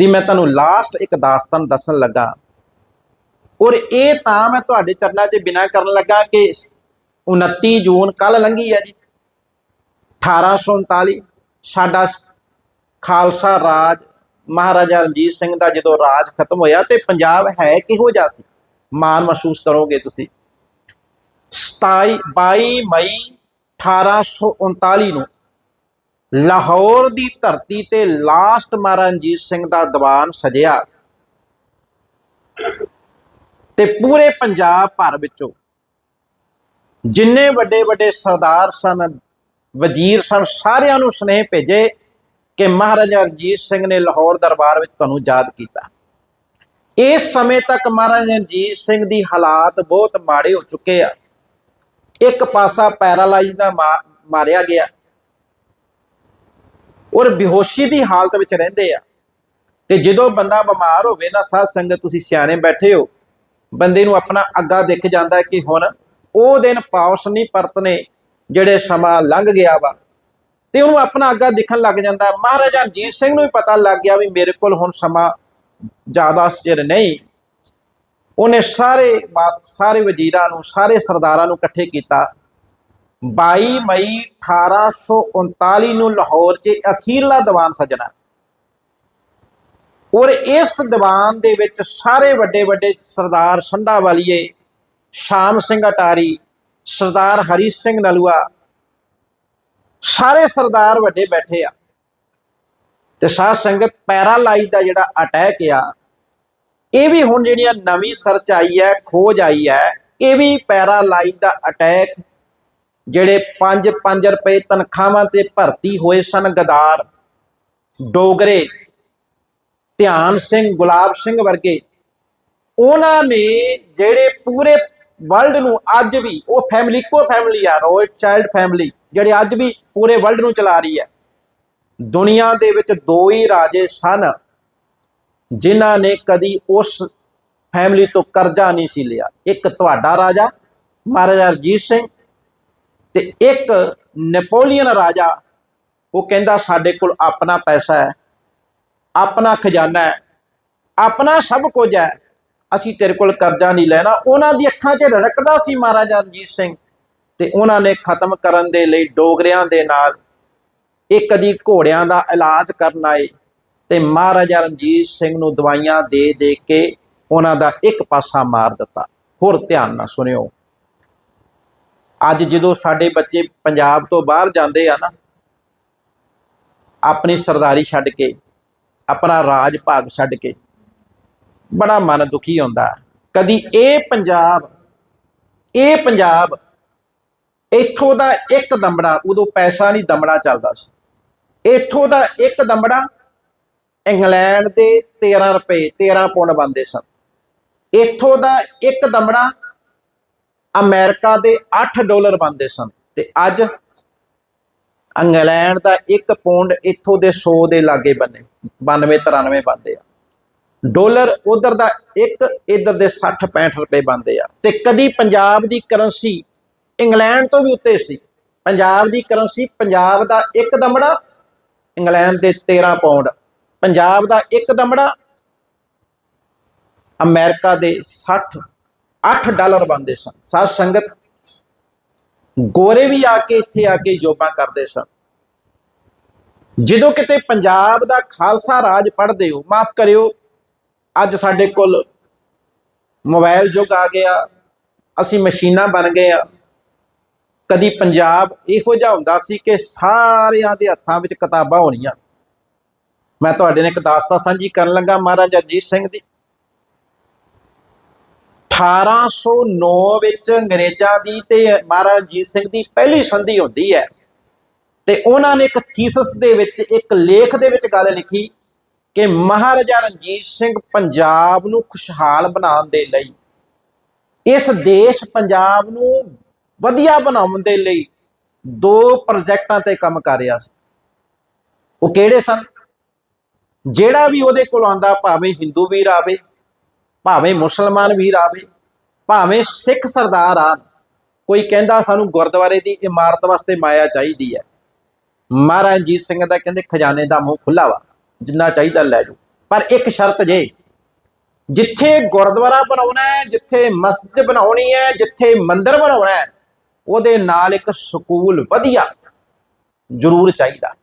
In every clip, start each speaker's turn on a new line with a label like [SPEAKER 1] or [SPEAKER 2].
[SPEAKER 1] ਦੀ ਮੈਂ ਤੁਹਾਨੂੰ ਲਾਸਟ ਇੱਕ ਦਾਸਤਾਨ ਦੱਸਣ ਲੱਗਾ। ਔਰ ਇਹ ਤਾਂ ਮੈਂ ਤੁਹਾਡੇ ਚਰਨਾਂ 'ਚ ਬਿਨਾ ਕਰਨ ਲੱਗਾ ਕਿ 29 ਜੂਨ ਕੱਲ ਲੰਘੀ ਹੈ ਜੀ। 1839 ਸਾਡਾ ਖਾਲਸਾ ਰਾਜ, ਮਹਾਰਾਜਾ ਰਣਜੀਤ ਸਿੰਘ ਦਾ ਜਦੋਂ ਰਾਜ ਖਤਮ ਹੋਇਆ ਤੇ ਪੰਜਾਬ ਹੈ ਕਿਹੋ ਜਿਹਾ ਸੀ? ਮਾਣ ਮਹਿਸੂਸ ਕਰੋਗੇ ਤੁਸੀਂ। 27 22 ਮਈ 1839 ਨੂੰ ਲਾਹੌਰ ਦੀ ਧਰਤੀ ਤੇ ਲਾਸਟ ਮਹਾਰਾਜਾ ਰਣਜੀਤ ਸਿੰਘ ਦਾ ਦੀਵਾਨ ਸਜਿਆ। ਤੇ ਪੂਰੇ ਪੰਜਾਬ ਭਰ ਵਿੱਚੋਂ ਜਿੰਨੇ ਵੱਡੇ ਵੱਡੇ ਸਰਦਾਰ ਸਨ, ਵਜ਼ੀਰ ਸਨ, ਸਾਰਿਆਂ ਨੂੰ ਸੁਨੇਹੇ ਭੇਜੇ ਕਿ ਮਹਾਰਾਜਾ ਰਣਜੀਤ ਸਿੰਘ ਨੇ ਲਾਹੌਰ ਦਰਬਾਰ ਵਿੱਚ ਤੁਹਾਨੂੰ ਯਾਦ ਕੀਤਾ। ਇਸ ਸਮੇਂ ਤੱਕ ਮਹਾਰਾਜਾ ਰਣਜੀਤ ਸਿੰਘ ਦੀ ਹਾਲਾਤ ਬਹੁਤ ਮਾੜੇ ਹੋ ਚੁੱਕੇ ਆ। ਇੱਕ ਪਾਸਾ ਪੈਰਾਲਾਈਜ਼ ਦਾ ਮਾ- ਮਾਰਿਆ ਗਿਆ। ਔਰ ਬੇਹੋਸ਼ੀ ਦੀ ਹਾਲਤ ਵਿੱਚ ਰਹਿੰਦੇ ਆ। ਤੇ ਜਦੋਂ ਬੰਦਾ ਬਿਮਾਰ ਹੋਵੇ ਨਾ, ਸਾਧ ਸੰਗਤ ਤੁਸੀਂ ਸਿਆਣੇ ਬੈਠੇ ਹੋ, ਬੰਦੇ ਨੂੰ ਆਪਣਾ ਅੱਗਾ ਦਿਖ ਜਾਂਦਾ ਕਿ ਹੁਣ ਉਹ ਦਿਨ ਪਾਉਸ ਨਹੀਂ ਪਰਤਨੇ, ਜਿਹੜੇ ਸਮਾਂ ਲੰਘ ਗਿਆ ਵਾ। ਤੇ ਉਹਨੂੰ ਆਪਣਾ ਅੱਗਾ ਦਿਖਣ ਲੱਗ ਜਾਂਦਾ। ਮਹਾਰਾਜਾ ਰਣਜੀਤ ਸਿੰਘ ਨੂੰ ਵੀ ਪਤਾ ਲੱਗ ਗਿਆ ਵੀ ਮੇਰੇ ਕੋਲ ਹੁਣ ਸਮਾਂ ਜ਼ਿਆਦਾ ਚਿਰ ਨਹੀਂ। ਉਹਨੇ ਸਾਰੇ ਬਾਤ ਸਾਰੇ ਵਜ਼ੀਰਾਂ ਨੂੰ, ਸਾਰੇ ਸਰਦਾਰਾਂ ਨੂੰ ਇਕੱਠੇ ਕੀਤਾ। 22 ਮਈ 1839 ਨੂੰ ਲਾਹੌਰ 'ਚ ਅਖੀਰਲਾ ਦੀਵਾਨ ਸਜਣਾ। ਔਰ ਇਸ ਦੀਵਾਨ ਦੇ ਵਿੱਚ ਸਾਰੇ ਵੱਡੇ ਵੱਡੇ ਸਰਦਾਰ ਸੰਧਾ ਵਾਲੀਏ ਸ਼ਾਮ ਸਿੰਘ ਅਟਾਰੀ, ਸਰਦਾਰ ਹਰੀ ਸਿੰਘ ਨਲੂਆ, ਸਾਰੇ ਸਰਦਾਰ ਵੱਡੇ ਬੈਠੇ ਆ। ਤੇ ਸਾਧ ਸੰਗਤ ਪੈਰਾਲਾਈਜ਼ ਦਾ ਜਿਹੜਾ ਅਟੈਕ ਆ, ਇਹ ਵੀ ਹੁਣ ਜਿਹੜੀਆਂ ਨਵੀਂ ਸਰਚ ਆਈ ਹੈ, ਖੋਜ ਆਈ ਹੈ, ਇਹ ਵੀ ਪੈਰਾਲਾਈਜ਼ ਦਾ ਅਟੈਕ ਜਿਹੜੇ 5-5 ਰੁਪਏ ਤਨਖਾਹਾਂ ਤੇ ਭਰਤੀ ਹੋਏ ਸਨ ਗਦਾਰ, ਡੋਗਰੇ, ਧਿਆਨ ਸਿੰਘ, ਗੁਲਾਬ ਸਿੰਘ ਵਰਗੇ, ਉਹਨਾਂ ਨੇ ਜਿਹੜੇ ਪੂਰੇ ਵਰਲਡ ਨੂੰ ਅੱਜ ਵੀ ਉਹ ਫੈਮਿਲੀ ਇੱਕੋ ਫੈਮਿਲੀ ਆ ਰੋਇਲ ਚਾਈਲਡ ਫੈਮਿਲੀ ਜਿਹੜੇ ਅੱਜ ਵੀ ਪੂਰੇ ਵਰਲਡ ਨੂੰ ਚਲਾ ਰਹੀ ਹੈ। ਦੁਨੀਆ ਦੇ ਵਿੱਚ ਦੋ ਹੀ ਰਾਜੇ ਸਨ, ਜਿਨ੍ਹਾਂ ਨੇ ਕਦੀ ਉਸ ਫੈਮਿਲੀ ਤੋਂ ਕਰਜ਼ਾ ਨਹੀਂ ਸੀ ਲਿਆ। ਇੱਕ ਤੁਹਾਡਾ ਰਾਜਾ, ਮਹਾਰਾਜਾ ਰਣਜੀਤ ਸਿੰਘ ਤੇ ਇੱਕ ਨੈਪੋਲੀਅਨ ਰਾਜਾ, ਉਹ ਕਹਿੰਦਾ, ਸਾਡੇ ਕੋਲ ਆਪਣਾ ਪੈਸਾ ਹੈ, ਆਪਣਾ ਖਜ਼ਾਨਾ ਹੈ, ਆਪਣਾ ਸਭ ਕੁਝ ਹੈ, ਅਸੀਂ ਤੇਰੇ ਕੋਲ ਕਰਜ਼ਾ ਨਹੀਂ ਲੈਣਾ। ਉਹਨਾਂ ਦੀ ਅੱਖਾਂ 'ਚ ਰੜਕਦਾ ਸੀ ਮਹਾਰਾਜਾ ਰਣਜੀਤ ਸਿੰਘ ਤੇ ਉਹਨਾਂ ਨੇ ਖਤਮ ਕਰਨ ਦੇ ਲਈ ਡੋਗਰਿਆਂ ਦੇ ਨਾਲ ਇੱਕ ਦੀ ਘੋੜਿਆਂ ਦਾ ਇਲਾਜ ਕਰਨ ਆਏ ਤੇ ਮਹਾਰਾਜਾ ਰਣਜੀਤ ਸਿੰਘ ਨੂੰ ਦਵਾਈਆਂ ਦੇ ਦੇ ਕੇ ਉਹਨਾਂ ਦਾ ਇੱਕ ਪਾਸਾ ਮਾਰ ਦਿੱਤਾ। ਹੋਰ ਧਿਆਨ ਨਾਲ ਸੁਣਿਓ। ਅੱਜ ਜਦੋਂ ਸਾਡੇ ਬੱਚੇ ਪੰਜਾਬ ਤੋਂ ਬਾਹਰ ਜਾਂਦੇ ਆ ਨਾ, ਆਪਣੀ ਸਰਦਾਰੀ ਛੱਡ ਕੇ, ਆਪਣਾ ਰਾਜ ਭਾਗ ਛੱਡ ਕੇ, ਬੜਾ ਮਨ ਦੁਖੀ ਹੁੰਦਾ। ਕਦੀ ਇਹ ਪੰਜਾਬ ਇਹ ਪੰਜਾਬ, ਇੱਥੋਂ ਦਾ ਇੱਕ ਦਮੜਾ, ਉਦੋਂ ਪੈਸਾ ਨਹੀਂ ਦਮੜਾ ਚੱਲਦਾ ਸੀ। ਇੱਥੋਂ ਦਾ ਇੱਕ ਦਮੜਾ, ਇੰਗਲੈਂਡ ਦੇ 13 ਰੁਪਏ 13 ਪੌਂਡ ਬਣਦੇ ਸਨ। ਇੱਥੋਂ ਦਾ ਇੱਕ ਦਮੜਾ ਅਮਰੀਕਾ ਦੇ 8 ਡਾਲਰ ਬਣਦੇ ਸਨ ਤੇ ਅੱਜ ਇੰਗਲੈਂਡ ਦਾ 1 ਪੌਂਡ ਇੱਥੋਂ ਦੇ 100 ਦੇ ਲਾਗੇ ਬੰਨੇ 92 93 ਬਣਦੇ ਆ। ਡਾਲਰ ਉਧਰ ਦਾ ਇੱਕ, ਇਧਰ ਦੇ 60 65 ਰੁਪਏ ਬਣਦੇ ਆ। ਤੇ ਕਦੀ ਪੰਜਾਬ ਦੀ ਕਰੰਸੀ ਇੰਗਲੈਂਡ ਤੋਂ ਵੀ ਉੱਤੇ ਸੀ। ਪੰਜਾਬ ਦੀ ਕਰੰਸੀ ਪੰਜਾਬ ਦਾ ਇੱਕ ਦਮੜਾ, ਇੰਗਲੈਂਡ ਦੇ 13 ਪਾਉਂਡ ਪੰਜਾਬ ਦਾ ਇੱਕ ਦਮੜਾ, ਅਮਰੀਕਾ ਦੇ 60 8 ਡਾਲਰ ਬਣਦੇ ਸਨ। ਸਾਧ ਸੰਗਤ ਗੋਰੇ ਵੀ ਆ ਕੇ ਇੱਥੇ ਆ ਕੇ ਜੋਬਾਂ ਕਰਦੇ ਸਨ। ਜਦੋਂ ਕਿਤੇ ਪੰਜਾਬ ਦਾ ਖਾਲਸਾ ਰਾਜ ਪੜ੍ਹਦੇ ਹੋ, ਮਾਫ ਕਰਿਓ, ਅੱਜ ਸਾਡੇ ਕੋਲ ਮੋਬਾਈਲ ਯੁੱਗ ਆ ਗਿਆ, ਅਸੀਂ ਮਸ਼ੀਨਾਂ ਬਣ ਗਏ ਆ। ਕਦੀ ਪੰਜਾਬ ਇਹੋ ਜਿਹਾ ਹੁੰਦਾ ਸੀ ਕਿ ਸਾਰਿਆਂ ਦੇ ਹੱਥਾਂ ਵਿੱਚ ਕਿਤਾਬਾਂ ਹੋਣੀਆਂ। ਮੈਂ ਤੁਹਾਡੇ ਨਾਲ ਇੱਕ ਦਾਸਤਾ ਸਾਂਝੀ ਕਰਨ ਲੱਗਾ ਮਹਾਰਾਜਾ ਰਣਜੀਤ ਸਿੰਘ ਦੀ। 1809 ਵਿੱਚ ਅੰਗਰੇਜ਼ਾਂ ਦੀ ਤੇ ਮਹਾਰਾਜਾ ਰਣਜੀਤ ਸਿੰਘ ਦੀ ਪਹਿਲੀ ਸੰਧੀ ਹੁੰਦੀ ਹੈ। ਤੇ ਉਹਨਾਂ ਨੇ ਇੱਕ ਥੀਸਿਸ ਦੇ ਵਿੱਚ, ਇੱਕ ਲੇਖ ਦੇ ਵਿੱਚ ਗੱਲ ਲਿਖੀ ਕਿ ਮਹਾਰਾਜਾ ਰਣਜੀਤ ਸਿੰਘ ਪੰਜਾਬ ਨੂੰ ਖੁਸ਼ਹਾਲ ਬਣਾਉਣ ਦੇ ਲਈ, ਇਸ ਦੇਸ਼ ਪੰਜਾਬ ਨੂੰ ਵਧੀਆ ਬਣਾਉਣ ਦੇ ਲਈ ਦੋ ਪ੍ਰੋਜੈਕਟਾਂ ਤੇ ਕੰਮ ਕਰ ਰਿਹਾ ਸੀ। ਉਹ ਕਿਹੜੇ ਸਨ? ਜਿਹੜਾ ਵੀ ਉਹਦੇ ਕੋਲ ਆਂਦਾ ਭਾਵੇਂ ਹਿੰਦੂ ਵੀਰ ਆਵੇ ਭਾਵੇਂ ਮੁਸਲਮਾਨ ਵੀਰ ਆਵੇ, ਭਾਵੇਂ ਸਿੱਖ ਸਰਦਾਰ ਆਣ ਕੋਈ ਕਹਿੰਦਾ ਸਾਨੂੰ ਗੁਰਦੁਆਰੇ ਦੀ ਇਮਾਰਤ ਵਾਸਤੇ ਮਾਇਆ ਚਾਹੀਦੀ ਹੈ। ਮਹਾਰਾਜ ਰਣਜੀਤ ਸਿੰਘ ਦਾ ਕਹਿੰਦੇ ਖਜ਼ਾਨੇ ਦਾ ਮੂੰਹ ਖੁੱਲਾ ਵਾ, ਜਿੰਨਾ ਚਾਹੀਦਾ ਲੈ ਜਾਓ। ਪਰ ਇੱਕ ਸ਼ਰਤ ਜੇ, ਜਿੱਥੇ ਗੁਰਦੁਆਰਾ ਬਣਾਉਣਾ ਹੈ, ਜਿੱਥੇ ਮਸਜਿਦ ਬਣਾਉਣੀ ਹੈ, ਜਿੱਥੇ ਮੰਦਿਰ ਬਣਾਉਣਾ ਹੈ, ਉਹਦੇ ਨਾਲ ਇੱਕ ਸਕੂਲ ਵਧੀਆ ਜ਼ਰੂਰ ਚਾਹੀਦਾ।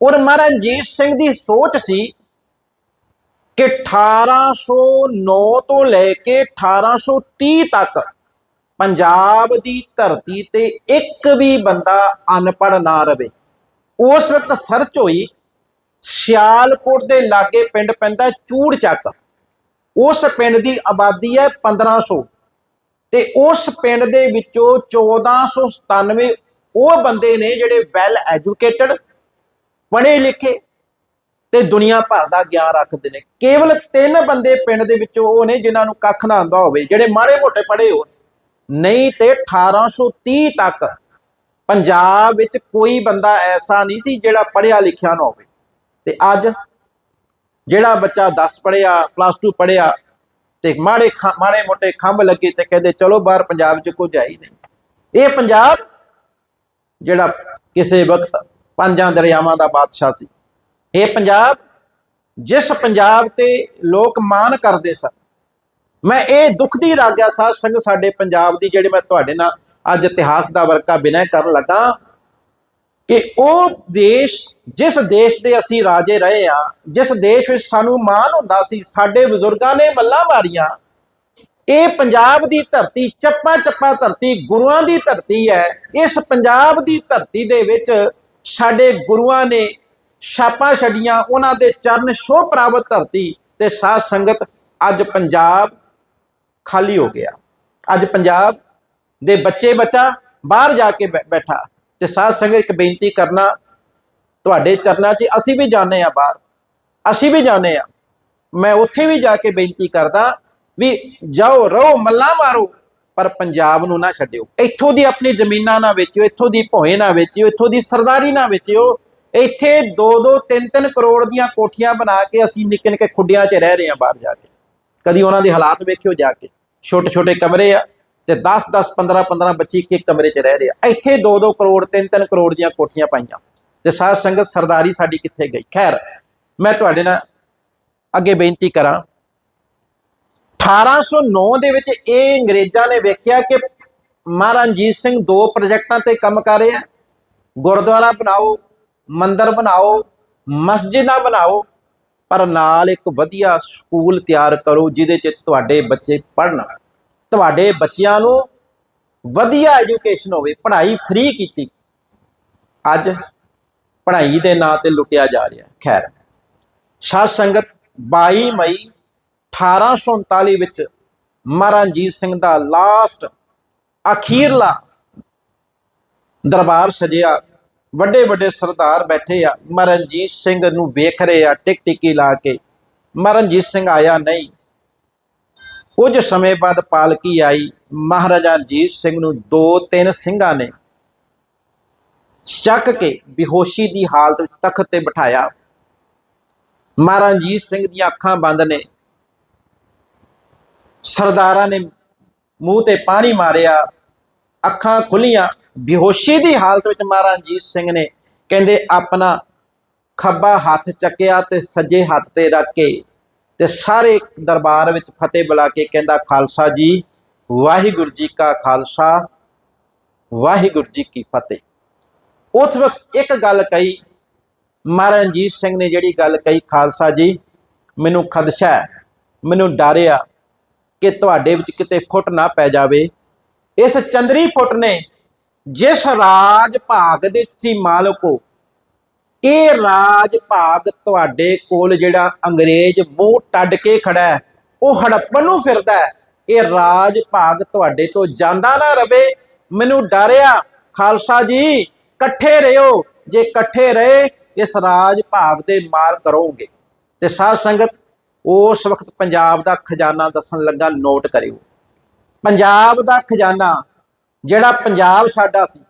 [SPEAKER 1] ਔਰ ਮਹਾਰਾਜ ਰਣਜੀਤ ਸਿੰਘ ਦੀ ਸੋਚ ਸੀ ਕਿ 1809 ਤੋਂ ਲੈ ਕੇ 1830 ਤੱਕ ਪੰਜਾਬ ਦੀ ਧਰਤੀ ਤੇ ਇੱਕ ਵੀ ਬੰਦਾ ਅਨਪੜ੍ਹ ਨਾ ਰਵੇ। ਉਸ ਵਕਤ ਸਰਚ ਹੋਈ, ਸਿਆਲਕੋਟ ਦੇ ਲਾਗੇ ਪਿੰਡ ਪੈਂਦਾ ਚੂੜ ਚੱਕ। ਉਸ ਪਿੰਡ ਦੀ ਆਬਾਦੀ ਹੈ 1500 ਤੇ ਉਸ ਪਿੰਡ ਦੇ ਵਿੱਚੋਂ 1497 ਉਹ ਬੰਦੇ ਨੇ ਜਿਹੜੇ ਵੈਲ ਐਜੂਕੇਟਡ ਪੜ੍ਹੇ ਲਿਖੇ ਤੇ ਦੁਨੀਆ ਭਰ ਦਾ ਗਿਆਨ ਰੱਖਦੇ ਨੇ। ਕੇਵਲ ਤਿੰਨ ਬੰਦੇ ਪਿੰਡ ਦੇ ਵਿੱਚੋਂ ਉਹ ਨੇ ਜਿਨ੍ਹਾਂ ਨੂੰ ਕੱਖ ਨਾ ਆਉਂਦਾ ਹੋਵੇ, ਜਿਹੜੇ ਮਾੜੇ ਮੋਟੇ ਪੜ੍ਹੇ ਹੋਣ। ਨਹੀਂ ਤੇ 1830 ਤੱਕ ਪੰਜਾਬ ਵਿੱਚ ਕੋਈ ਬੰਦਾ ਐਸਾ ਨਹੀਂ ਸੀ ਜਿਹੜਾ ਪੜ੍ਹਿਆ ਲਿਖਿਆ ਨਾ ਹੋਵੇ। ਤੇ ਅੱਜ ਜਿਹੜਾ ਬੱਚਾ 10 ਪੜ੍ਹਿਆ ਪਲੱਸ 2 ਪੜ੍ਹਿਆ ਤੇ ਮਾੜੇ ਖੰ- ਮਾੜੇ ਮੋਟੇ ਖੰਭ ਲੱਗੇ ਤੇ ਕਹਿੰਦੇ, ਚਲੋ ਬਾਹਰ ਪੰਜਾਬ 'ਚ ਕੁਝ ਹੈ ਹੀ ਨਹੀਂ। ਇਹ ਪੰਜਾਬ ਜਿਹੜਾ ਕਿਸੇ ਵਕਤ ਪੰਜਾਂ ਦਰਿਆਵਾਂ ਦਾ ਬਾਦਸ਼ਾਹ ਸੀ। ਇਹ ਪੰਜਾਬ, ਜਿਸ ਪੰਜਾਬ ਤੇ ਲੋਕ ਮਾਣ ਕਰਦੇ ਸਨ, ਮੈਂ ਇਹ ਦੁੱਖ ਦੀ ਰਾਗਿਆ ਸਾਧ ਸੰਗ ਸਾਡੇ ਪੰਜਾਬ ਦੀ ਜਿਹੜੀ ਮੈਂ ਤੁਹਾਡੇ ਨਾਲ ਅੱਜ ਇਤਿਹਾਸ ਦਾ ਵਰਕਾ ਬਿਨੈ ਕਰਨ ਲੱਗਾ ਕਿ ਉਹ ਦੇਸ਼, ਜਿਸ ਦੇਸ਼ ਦੇ ਅਸੀਂ ਰਾਜੇ ਰਹੇ ਆ ਜਿਸ ਦੇਸ਼ ਵਿੱਚ ਸਾਨੂੰ ਮਾਣ ਹੁੰਦਾ ਸੀ, ਸਾਡੇ ਬਜ਼ੁਰਗਾਂ ਨੇ ਮੱਲਾਂ ਮਾਰੀਆਂ, ਇਹ ਪੰਜਾਬ ਦੀ ਧਰਤੀ ਚੱਪਾ ਚੱਪਾ ਧਰਤੀ, ਗੁਰੂਆਂ ਦੀ ਧਰਤੀ ਹੈ, ਇਸ ਪੰਜਾਬ ਦੀ ਧਰਤੀ ਦੇ ਵਿੱਚ ਸਾਡੇ ਗੁਰੂਆਂ ਨੇ ਛਾਪਾਂ ਛੱਡੀਆਂ, ਉਹਨਾਂ ਦੇ ਚਰਨ ਛੋਹ ਪ੍ਰਾਪਤ ਧਰਤੀ ਤੇ ਸਾਧ ਸੰਗਤ ਅੱਜ ਪੰਜਾਬ ਖਾਲੀ ਹੋ ਗਿਆ। ਅੱਜ ਪੰਜਾਬ ਦੇ ਬੱਚੇ ਬੱਚਾ ਬਾਹਰ ਜਾ ਕੇ ਬੈ- ਬੈਠਾ ਤੇ ਸਾਧ ਸੰਗਤ ਇੱਕ ਬੇਨਤੀ ਕਰਨਾ, ਤੁਹਾਡੇ ਚਰਨਾਂ 'ਚ ਅਸੀਂ ਵੀ ਜਾਣੇ ਆ ਬਾਹਰ। ਅਸੀਂ ਵੀ ਜਾਣੇ ਆ ਮੈਂ ਉੱਥੇ ਵੀ ਜਾ ਕੇ ਬੇਨਤੀ ਕਰਦਾ ਵੀ ਜਾਓ, ਰਹੋ, ਮੱਲਾ ਮਾਰੋ, ਪਰ ਪੰਜਾਬ ਨੂੰ ਨਾ ਛੱਡਿਓ। ਇੱਥੋਂ ਦੀ ਆਪਣੀ ਜ਼ਮੀਨਾਂ ਨਾ ਵੇਚਿਓ, ਇੱਥੋਂ ਦੀ ਭੋਏ ਨਾ ਵੇਚਿਓ, ਇੱਥੋਂ ਦੀ ਸਰਦਾਰੀ ਨਾ ਵੇਚਿਓ ਇੱਥੇ 2-2 3-3 ਕਰੋੜ ਦੀਆਂ ਕੋਠੀਆਂ ਬਣਾ ਕੇ ਅਸੀਂ ਨਿੱਕੇ ਨਿੱਕੇ ਖੁੱਡਿਆਂ 'ਚ ਰਹਿ ਰਹੇ ਹਾਂ ਬਾਹਰ ਜਾ ਕੇ। ਕਦੀ ਉਹਨਾਂ ਦੇ ਹਾਲਾਤ ਵੇਖਿਓ ਜਾ ਕੇ। ਛੋਟੇ ਛੋਟੇ ਕਮਰੇ ਆ ਤੇ 10 10 15 15 ਬੱਚੇ ਇੱਕ ਇੱਕ ਕਮਰੇ 'ਚ ਰਹਿ ਰਹੇ ਆ। ਇੱਥੇ 2 2 ਕਰੋੜ 3 3 ਕਰੋੜ ਦੀਆਂ ਕੋਠੀਆਂ ਪਾਈਆਂ। ਤੇ ਸਾਧ ਸੰਗਤ ਸਰਦਾਰੀ ਸਾਡੀ ਕਿੱਥੇ ਗਈ? ਖੈਰ, ਮੈਂ ਤੁਹਾਡੇ ਨਾਲ ਅੱਗੇ ਬੇਨਤੀ ਕਰਾਂ। 1809 ਦੇ ਵਿੱਚ ਇਹ ਅੰਗਰੇਜ਼ਾਂ ਨੇ ਵੇਖਿਆ ਕਿ ਮਹਾਰਾਜਾ ਰਣਜੀਤ ਸਿੰਘ ਦੋ ਪ੍ਰੋਜੈਕਟਾਂ ਤੇ ਕੰਮ ਕਰ ਰਹੇ। ਆ ਗੁਰਦੁਆਰਾ ਬਣਾਓ ਮੰਦਰ ਬਣਾਓ, ਮਸਜਿਦਾਂ ਬਣਾਓ, ਪਰ ਨਾਲ ਇੱਕ ਵਧੀਆ ਸਕੂਲ ਤਿਆਰ ਕਰੋ ਜਿਹਦੇ 'ਚ ਤੁਹਾਡੇ ਬੱਚੇ ਪੜ੍ਹਨ। ਤੁਹਾਡੇ ਬੱਚਿਆਂ ਨੂੰ ਵਧੀਆ ਐਜੂਕੇਸ਼ਨ ਹੋਵੇ, ਪੜ੍ਹਾਈ ਫ੍ਰੀ ਕੀਤੀ। ਅੱਜ ਪੜ੍ਹਾਈ ਦੇ ਨਾਂ ਤੇ ਲੁੱਟਿਆ ਜਾ ਰਿਹਾ ਖੈਰ, ਸਾਧ ਸੰਗਤ 22 ਮਈ 1839 ਵਿੱਚ ਮਹਾਰਾਜਾ ਰਣਜੀਤ ਸਿੰਘ ਦਾ ਲਾਸਟ ਅਖੀਰਲਾ ਦਰਬਾਰ ਸਜਿਆ। ਵੱਡੇ ਵੱਡੇ ਸਰਦਾਰ ਬੈਠੇ ਆ। ਮਰਨਜੀਤ ਸਿੰਘ ਨੂੰ ਵੇਖ ਰਹੇ ਆ ਟਿਕ ਟਿਕੀ ਲਾ ਕੇ। ਮਹਾਰਾਜਾ ਸਿੰਘ ਆਇਆ ਨਹੀਂ। ਕੁਝ ਸਮੇਂ ਬਾਅਦ ਪਾਲਕੀ ਆਈ। ਮਹਾਰਾਜਾ ਰਣਜੀਤ ਸਿੰਘ ਨੂੰ ਦੋ ਤਿੰਨ ਸਿੰਘਾਂ ਨੇ ਚੱਕ ਕੇ ਬੇਹੋਸ਼ੀ ਦੀ ਹਾਲਤ ਵਿੱਚ ਤਖਤ ਤੇ ਬਿਠਾਇਆ। ਮਹਾਰਾਜਾ ਰਣਜੀਤ ਸਿੰਘ ਦੀਆਂ ਅੱਖਾਂ ਬੰਦ ਨੇ। ਸਰਦਾਰਾਂ ਨੇ ਮੂੰਹ ਤੇ ਪਾਣੀ ਮਾਰਿਆ। ਅੱਖਾਂ ਖੁੱਲੀਆਂ। ਬੇਹੋਸ਼ੀ ਦੀ ਹਾਲਤ ਵਿੱਚ ਮਹਾਰਾਜਾ ਰਣਜੀਤ ਸਿੰਘ ਨੇ ਕਹਿੰਦੇ ਆਪਣਾ ਖੱਬਾ ਹੱਥ ਚੱਕਿਆ ਤੇ ਸੱਜੇ ਹੱਥ ਤੇ ਰੱਖ ਕੇ ਤੇ ਸਾਰੇ ਦਰਬਾਰ ਵਿੱਚ ਫਤਿਹ ਬੁਲਾ ਕੇ ਕਹਿੰਦਾ, ਖਾਲਸਾ ਜੀ, ਵਾਹਿਗੁਰੂ ਜੀ ਕਾ ਖਾਲਸਾ, ਵਾਹਿਗੁਰੂ ਜੀ ਕੀ ਫਤਿਹ। ਉਸ ਵਕਤ ਇੱਕ ਗੱਲ ਕਹੀ, ਮਹਾਰਾਜ ਰਣਜੀਤ ਸਿੰਘ ਨੇ ਜਿਹੜੀ ਗੱਲ ਕਹੀ, ਖਾਲਸਾ ਜੀ, ਮੈਨੂੰ ਖਦਸ਼ਾ ਹੈ, ਮੈਨੂੰ ਡਰ ਆ ਕਿ ਤੁਹਾਡੇ ਵਿੱਚ ਕਿਤੇ ਫੁੱਟ ਨਾ ਪੈ ਜਾਵੇ। ਇਸ ਚੰਦਰੀ ਫੁੱਟ ਨੇ ਜਿਸ ਰਾਜ ਭਾਗ ਦੇ ਤੁਸੀਂ ਮਾਲਕ ਹੋ ਇਹ ਰਾਜ ਭਾਗ ਤੁਹਾਡੇ ਕੋਲ ਜਿਹੜਾ ਅੰਗਰੇਜ਼ ਮੂੰਹ ਟੱਡ ਕੇ ਖੜਾ ਹੈ, ਉਹ ਹੜੱਪਣ ਨੂੰ ਫਿਰਦਾ ਹੈ। ਇਹ ਰਾਜ ਭਾਗ ਤੁਹਾਡੇ ਤੋਂ ਜਾਂਦਾ ਨਾ ਰਵੇ, ਮੈਨੂੰ ਡਰਿਆ ਖਾਲਸਾ ਜੀ, ਇਕੱਠੇ ਰਹੋ ਜੇ ਇਕੱਠੇ ਰਹੇ, ਇਸ ਰਾਜ ਭਾਗ ਦੇ ਮਾਲ ਕਰੋਗੇ। ਤੇ ਸਾਧ ਸੰਗਤ, ਉਸ ਵਕਤ ਪੰਜਾਬ ਦਾ ਖਜ਼ਾਨਾ ਦੱਸਣ ਲੱਗਾ, ਨੋਟ ਕਰਿਓ। ਪੰਜਾਬ ਦਾ ਖਜ਼ਾਨਾ ਜਿਹੜਾ ਪੰਜਾਬ ਸਾਡਾ ਸੀ,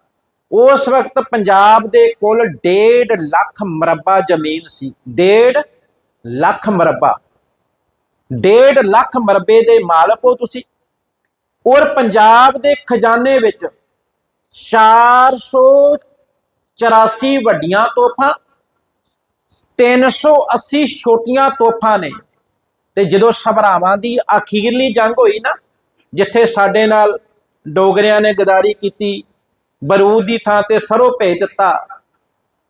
[SPEAKER 1] ਉਸ ਵਕਤ ਪੰਜਾਬ ਦੇ ਕੁੱਲ 1.5 ਲੱਖ ਮਰਬਾ ਜ਼ਮੀਨ ਸੀ 1.5 ਲੱਖ ਮਰਬਾ। 1.5 ਲੱਖ ਮਰਬੇ ਦੇ ਮਾਲਕ ਹੋ ਤੁਸੀਂ। ਔਰ ਪੰਜਾਬ ਦੇ ਖਜ਼ਾਨੇ ਵਿੱਚ 484 ਵੱਡੀਆਂ ਤੋਪਾਂ 380 ਛੋਟੀਆਂ ਤੋਹਫ਼ਾਂ ਨੇ। ਤੇ ਜਦੋਂ ਸਭਰਾਵਾਂ ਦੀ ਅਖੀਰਲੀ ਜੰਗ ਹੋਈ ਨਾ, ਜਿੱਥੇ ਸਾਡੇ ਨਾਲ ਡੋਗਰਿਆਂ ਨੇ ਗਦਾਰੀ ਕੀਤੀ, ਬਰੂਦ ਦੀ ਥਾਂ ਤੇ ਸਰੋਂ ਭੇਜ ਦਿੱਤਾ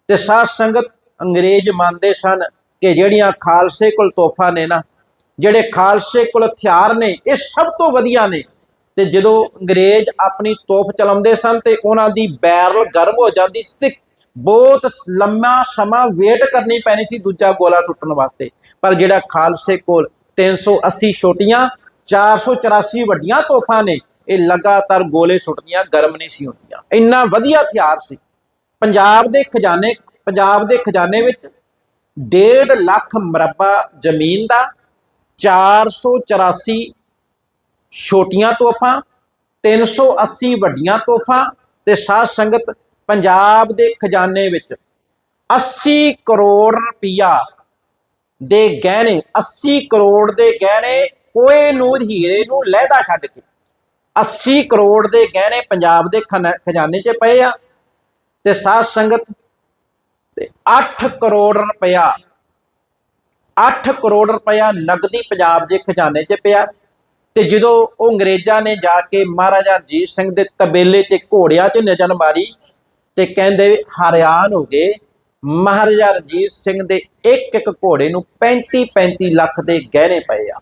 [SPEAKER 1] ਤੇ ਸਾਧ ਸੰਗਤ ਅੰਗਰੇਜ਼ ਮੰਨਦੇ ਸਨ ਕਿ ਜਿਹੜੀਆਂ ਖਾਲਸੇ ਕੋਲ ਤੋਹਫਾ ਨੇ ਨਾ, ਜਿਹੜੇ ਖਾਲਸੇ ਕੋਲ ਹਥਿਆਰ ਨੇ, ਇਹ ਸਭ ਤੋਂ ਵਧੀਆ ਨੇ। ਤੇ ਜਦੋਂ ਅੰਗਰੇਜ਼ ਆਪਣੀ ਤੋਪ ਚਲਾਉਂਦੇ ਸਨ ਤੇ ਉਹਨਾਂ ਦੀ ਬੈਰਲ ਗਰਮ ਹੋ ਜਾਂਦੀ ਸੀ ਤੇ ਬਹੁਤ ਲੰਮਾ ਸਮਾਂ ਵੇਟ ਕਰਨੀ ਪੈਣੀ ਸੀ ਦੂਜਾ ਗੋਲਾ ਸੁੱਟਣ ਵਾਸਤੇ। ਪਰ ਜਿਹੜਾ ਖਾਲਸੇ ਕੋਲ 380 ਛੋਟੀਆਂ 484 ਵੱਡੀਆਂ ਤੋਪਾਂ ਨੇ ਇਹ ਲਗਾਤਾਰ ਗੋਲੇ ਸੁੱਟਦੀਆਂ, ਗਰਮ ਨਹੀਂ ਸੀ ਹੁੰਦੀਆਂ। ਇੰਨਾ ਵਧੀਆ ਹਥਿਆਰ ਸੀ। ਪੰਜਾਬ ਦੇ ਖਜ਼ਾਨੇ, ਪੰਜਾਬ ਦੇ ਖਜ਼ਾਨੇ ਵਿੱਚ 1.5 ਲੱਖ ਮਰਬਾ ਜ਼ਮੀਨ ਦਾ 484 ਛੋਟੀਆਂ ਤੋਹਫਾਂ 380 ਵੱਡੀਆਂ ਤੋਹਫਾਂ ਤੇ ਸਾਧ ਸੰਗਤ ਪੰਜਾਬ ਦੇ ਖਜ਼ਾਨੇ ਵਿੱਚ 80 ਕਰੋੜ ਰੁਪਈਆ ਦੇ ਗਹਿਣੇ 80 ਕਰੋੜ ਦੇ ਗਹਿਣੇ ਕੋਏ ਨੂਰ ਹੀਰੇ ਨੂੰ ਲਹਿਦਾ ਛੱਡ ਕੇ 80 ਕਰੋੜ ਦੇ ਗਹਿਣੇ ਪੰਜਾਬ ਦੇ ਖਨਾ- ਖਜ਼ਾਨੇ 'ਚ ਪਏ ਆ ਤੇ ਸਾਧ ਸੰਗਤ ਤੇ 8 ਕਰੋੜ ਰੁਪਇਆ 8 ਕਰੋੜ ਰੁਪਇਆ ਨਗਦੀ ਪੰਜਾਬ ਦੇ ਖਜ਼ਾਨੇ 'ਚ ਪਿਆ ਤੇ ਜਦੋਂ ਉਹ ਅੰਗਰੇਜ਼ਾਂ ਨੇ ਜਾ ਕੇ ਮਹਾਰਾਜਾ ਰਣਜੀਤ ਸਿੰਘ ਦੇ ਤਬੇਲੇ 'ਚ ਘੋੜਿਆਂ 'ਚ ਨਜ਼ਰ ਮਾਰੀ ਤੇ ਕਹਿੰਦੇ ਹਰਿਆਣ ਹੋ ਗਏ, ਮਹਾਰਾਜਾ ਰਣਜੀਤ ਸਿੰਘ ਦੇ ਇੱਕ ਇੱਕ ਘੋੜੇ ਨੂੰ 35 35 ਲੱਖ ਦੇ ਗਹਿਣੇ ਪਏ ਆ।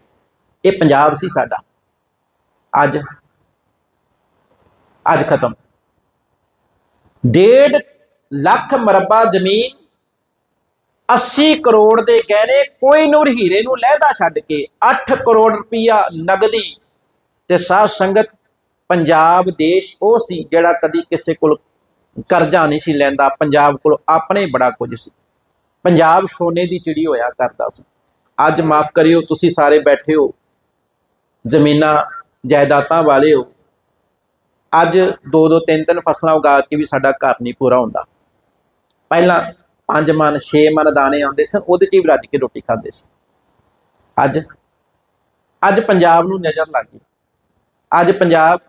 [SPEAKER 1] ਇਹ ਪੰਜਾਬ ਸੀ ਸਾਡਾ। ਅੱਜ ਅੱਜ ਖਤਮ। ਡੇਢ ਲੱਖ ਮਰਬਾ ਜ਼ਮੀਨ 80 ਕਰੋੜ ਦੇ ਗਹਿਣੇ ਕੋਈ ਨੂਰ ਹੀਰੇ ਨੂੰ ਲਹਿਦਾ ਛੱਡ ਕੇ 8 ਕਰੋੜ ਰੁਪਈਆ ਨਗਦੀ। ਤੇ ਸਾਧ ਸੰਗਤ, ਪੰਜਾਬ ਦੇਸ਼ ਉਹ ਸੀ ਜਿਹੜਾ ਕਦੀ ਕਿਸੇ ਕੋਲ ਕਰਜ਼ਾ ਨਹੀਂ ਸੀ ਲੈਂਦਾ। ਪੰਜਾਬ ਕੋਲ ਆਪਣੇ ਬੜਾ ਕੁਝ ਸੀ। ਪੰਜਾਬ ਸੋਨੇ ਦੀ ਚਿੜੀ ਹੋਇਆ ਕਰਦਾ ਸੀ। ਅੱਜ ਮਾਫ ਕਰਿਓ, ਤੁਸੀਂ ਸਾਰੇ ਬੈਠੇ ਹੋ। ਜ਼ਮੀਨਾਂ, ਜਾਇਦਾਦਾਂ ਵਾਲੇ ਹੋ। ਅੱਜ ਦੋ ਦੋ ਤਿੰਨ ਤਿੰਨ ਫਸਲਾਂ ਉਗਾ ਕੇ ਵੀ ਸਾਡਾ ਘਰ ਨਹੀਂ ਪੂਰਾ ਹੁੰਦਾ। ਪਹਿਲਾਂ ਪੰਜ ਮਨ, ਛੇ ਮਨ ਦਾਣੇ ਆਉਂਦੇ ਸਨ, ਉਹਦੇ 'ਚ ਹੀ ਰੱਜ ਕੇ ਰੋਟੀ ਖਾਂਦੇ ਸੀ। ਅੱਜ ਅੱਜ ਪੰਜਾਬ ਨੂੰ ਨਜ਼ਰ ਲੱਗ ਗਈ। ਅੱਜ ਪੰਜਾਬ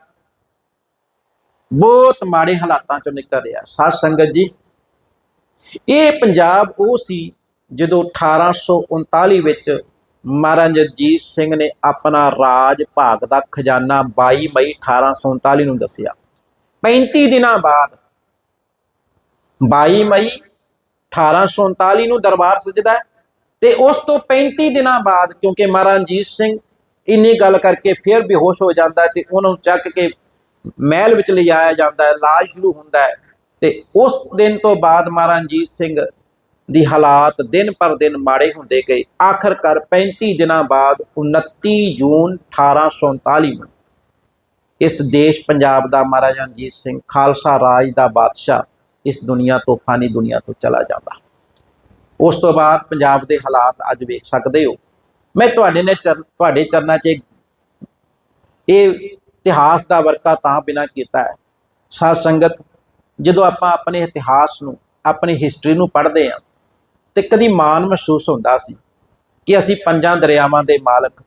[SPEAKER 1] ਬਹੁਤ ਮਾੜੇ ਹਾਲਾਤਾਂ ਚੋਂ ਨਿਕਲ ਰਿਹਾ। ਸਾਧ ਸੰਗਤ ਜੀ, ਇਹ ਪੰਜਾਬ ਉਹ ਸੀ ਜਦੋਂ 1839 ਵਿੱਚ ਮਹਾਰਾਜ ਰਣਜੀਤ ਸਿੰਘ ਨੇ ਆਪਣਾ ਰਾਜ ਭਾਗ ਦਾ ਖਜ਼ਾਨਾ 22 ਮਈ 1839 ਨੂੰ ਦੱਸਿਆ। 35 ਦਿਨਾਂ ਬਾਅਦ 22 ਮਈ 1839 ਨੂੰ ਦਰਬਾਰ ਸਜਦਾ ਹੈ ਤੇ ਉਸ ਤੋਂ 35 ਦਿਨਾਂ ਬਾਅਦ ਕਿਉਂਕਿ ਮਹਾਰਾਜ ਰਣਜੀਤ ਸਿੰਘ ਇੰਨੀ ਗੱਲ ਕਰਕੇ ਫਿਰ ਬੇਹੋਸ਼ ਹੋ ਜਾਂਦਾ ਹੈ ਤੇ ਉਹਨੂੰ ਚੱਕ ਕੇ ਮਹਿਲ ਵਿੱਚ ਲਿਜਾਇਆ ਜਾਂਦਾ ਹੈ, ਇਲਾਜ ਸ਼ੁਰੂ ਹੁੰਦਾ ਹੈ ਤੇ ਉਸ ਦਿਨ ਤੋਂ ਬਾਅਦ ਮਹਾਰਾਜਾ ਰਣਜੀਤ ਸਿੰਘ ਦੀ ਹਾਲਾਤ ਦਿਨ ਪਰ ਦਿਨ ਮਾੜੇ ਹੁੰਦੇ ਗਏ। ਆਖਰਕਾਰ 35 ਦਿਨਾਂ ਬਾਅਦ 29 ਜੂਨ 1839 ਨੂੰ ਇਸ ਦੇਸ਼ ਪੰਜਾਬ ਦਾ ਮਹਾਰਾਜਾ ਰਣਜੀਤ ਸਿੰਘ ਖਾਲਸਾ ਰਾਜ ਦਾ ਬਾਦਸ਼ਾਹ ਇਸ ਦੁਨੀਆ ਤੋਂ, ਫਾਨੀ ਦੁਨੀਆ ਤੋਂ ਚਲਾ ਜਾਂਦਾ। ਉਸ ਤੋਂ ਬਾਅਦ ਪੰਜਾਬ ਦੇ ਹਾਲਾਤ ਅੱਜ ਵੇਖ ਸਕਦੇ ਹੋ। ਮੈਂ ਤੁਹਾਡੇ ਨੇ ਚਰਨ ਤੁਹਾਡੇ ਚਰਨਾਂ 'ਚ ਇਹ ਇਤਿਹਾਸ ਦਾ ਵਰਕਾ ਤਾਂ ਬਿਨਾ ਕੀਤਾ ਹੈ। ਸਾਧ ਸੰਗਤ, ਜਦੋਂ ਆਪਾਂ ਆਪਣੇ ਇਤਿਹਾਸ ਨੂੰ, ਆਪਣੀ ਹਿਸਟਰੀ ਨੂੰ ਪੜ੍ਹਦੇ ਹਾਂ ਤੇ ਕਦੀ ਮਾਣ ਮਹਿਸੂਸ ਹੁੰਦਾ ਸੀ ਕਿ ਅਸੀਂ ਪੰਜਾਂ ਦਰਿਆਵਾਂ ਦੇ ਮਾਲਕ